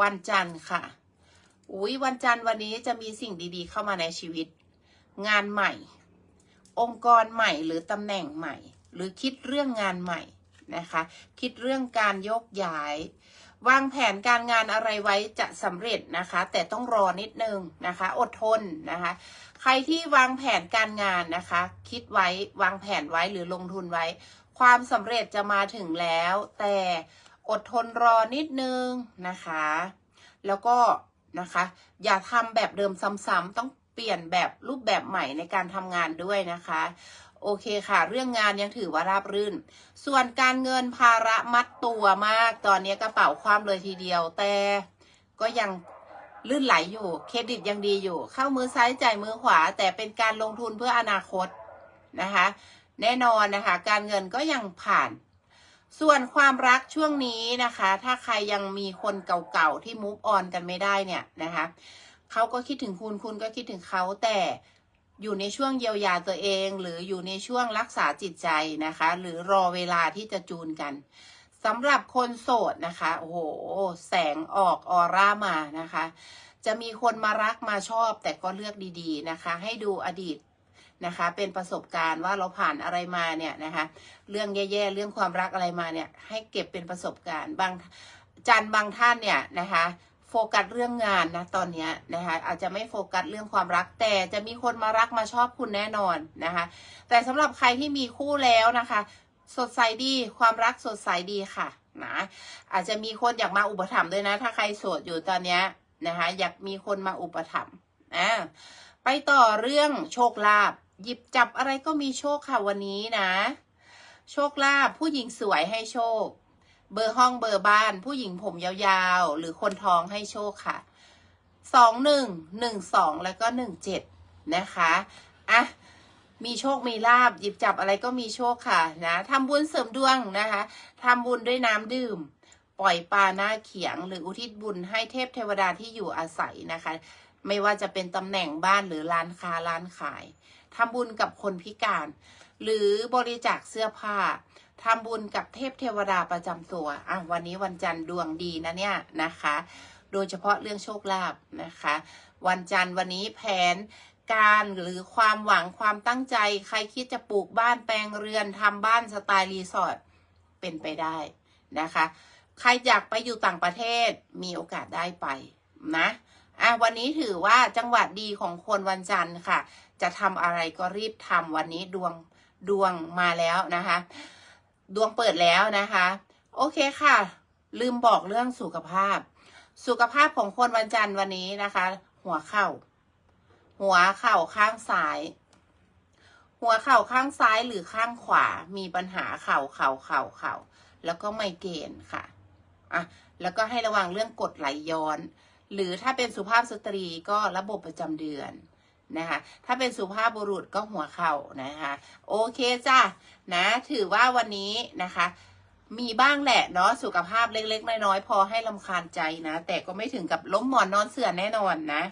วันจันทร์ค่ะ อุ้ยวันจันทร์วันนี้จะมีสิ่งดีๆ เข้ามาในชีวิต งานใหม่ องค์กรใหม่หรือตำแหน่งใหม่ หรือคิดเรื่องงานใหม่นะคะ คิดเรื่องการยกย้าย วางแผนการงานอะไรไว้จะสำเร็จนะคะ แต่ต้องรอนิดนึงนะคะ อดทนนะคะ ใครที่วางแผนการงานนะคะ คิดไว้วางแผนไว้หรือลงทุนไว้ ความสำเร็จจะมาถึงแล้ว แต่ อดทนรอนิดนึงนะคะ แล้วก็นะคะ อย่าทำแบบเดิมซ้ำๆต้องเปลี่ยนแบบรูปแบบใหม่ในการทำงานด้วยนะคะ โอเคค่ะ เรื่องงานยังถือว่าราบรื่น ส่วนการเงินภาระมัดตัวมาก ตอนนี้กระเป๋าความเลยทีเดียว แต่ก็ยังลื่นไหลอยู่ เครดิตยังดีอยู่ เข้ามือซ้ายจ่ายมือขวา แต่เป็นการลงทุนเพื่ออนาคตนะคะ แน่นอนนะคะ การเงินก็ยังผ่าน ส่วนความรักช่วงนี้นะคะ ถ้าใครยังมีคนเก่าๆที่มูฟออนกันไม่ได้เนี่ยนะคะเขาก็คิดถึงคุณคุณก็คิดถึงเขาแต่อยู่ในช่วงเยียวยาตัวเอง หรืออยู่ในช่วงรักษาจิตใจนะคะ หรือรอเวลาที่จะจูนกันสำหรับคนโสดนะคะโอ้โหแสงออกออร่ามานะคะ จะมีคนมารักมาชอบแต่ก็เลือกดีๆนะคะ ให้ดูอดีต นะคะ เป็นประสบการณ์ว่าเราผ่านอะไรมาเนี่ยนะคะ เรื่องแย่ๆเรื่องความรักอะไรมาเนี่ย ให้เก็บเป็นประสบการณ์บางจันบางท่านเนี่ยนะคะโฟกัสเรื่องงานนะตอนนี้นะคะอาจจะไม่โฟกัสเรื่องความรักแต่จะมีคนมารักมาชอบคุณแน่นอนนะคะ แต่สำหรับใครที่มีคู่แล้วนะคะ สดใสดีความรักสดใสดีค่ะนะอาจจะมีคนอยากมาอุปถัมภ์ด้วยนะ ถ้าใครโสดอยู่ตอนนี้นะคะ อยากมีคนมาอุปถัมภ์อ่าไปต่อเรื่องโชคลาภ หยิบจับอะไรก็มีโชคค่ะวันนี้นะ โชคลาภผู้หญิงสวยให้โชค เบอร์ห้องเบอร์บ้าน ผู้หญิงผมยาวๆ หรือคนท้องให้โชคค่ะสองหนึ่งหนึ่งสองแล้วก็หนึ่งเจ็ดนะคะอะมีโชค มีลาบ หยิบจับอะไรก็มีโชคค่ะนะทำบุญเสริมดวงนะคะทำบุญด้วยน้ำดื่ม ปล่อยปลาหน้าเขียง หรืออุทิศบุญให้เทพเทวดาที่อยู่อาศัยนะคะ ไม่ว่าจะเป็นตำแหน่งบ้านหรือร้านค้าร้านขายทำบุญกับคนพิการ หรือบริจาคเสื้อผ้าทำบุญกับเทพเทวดาประจำตัวอะวันนี้วันจันทร์ดวงดีนะเนี่ยนะคะ โดยเฉพาะเรื่องโชคลาภนะคะ วันจันทร์วันนี้แผนการหรือความหวังความตั้งใจ ใครคิดจะปลูกบ้านแปลงเรือนทำบ้านสไตล์รีสอร์ทเป็นไปได้นะคะ ใครอยากไปอยู่ต่างประเทศมีโอกาสได้ไปนะ อะวันนี้ถือว่าจังหวัดดีของคนวันจันทร์ค่ะ จะทำอะไรก็รีบทำวันนี้ดวงดวงมาแล้วนะคะ ดวงเปิดแล้วนะคะ โอเคค่ะ ลืมบอกเรื่องสุขภาพ สุขภาพของคนวันจันทร์วันนี้นะคะ หัวเข่า หัวเข่าข้างซ้าย หัวเข่าข้างซ้ายหรือข้างขวา มีปัญหาเข่าเข่าเข่าเข่าแล้วก็ไมเกรนค่ะอะแล้วก็ให้ระวังเรื่องกดไหลย้อน หรือถ้าเป็นสุภาพสตรีก็ระบบประจำเดือนนะคะ ถ้าเป็นสุภาพบุรุษก็หัวเข่านะคะ โอเคจ้ะนะ ถือว่าวันนี้นะคะ มีบ้างแหละเนาะสุขภาพเล็กๆน้อยๆพอให้ลำคาญใจนะ แต่ก็ไม่ถึงกับล้มหมอนนอนเสื่อแน่นอนนะ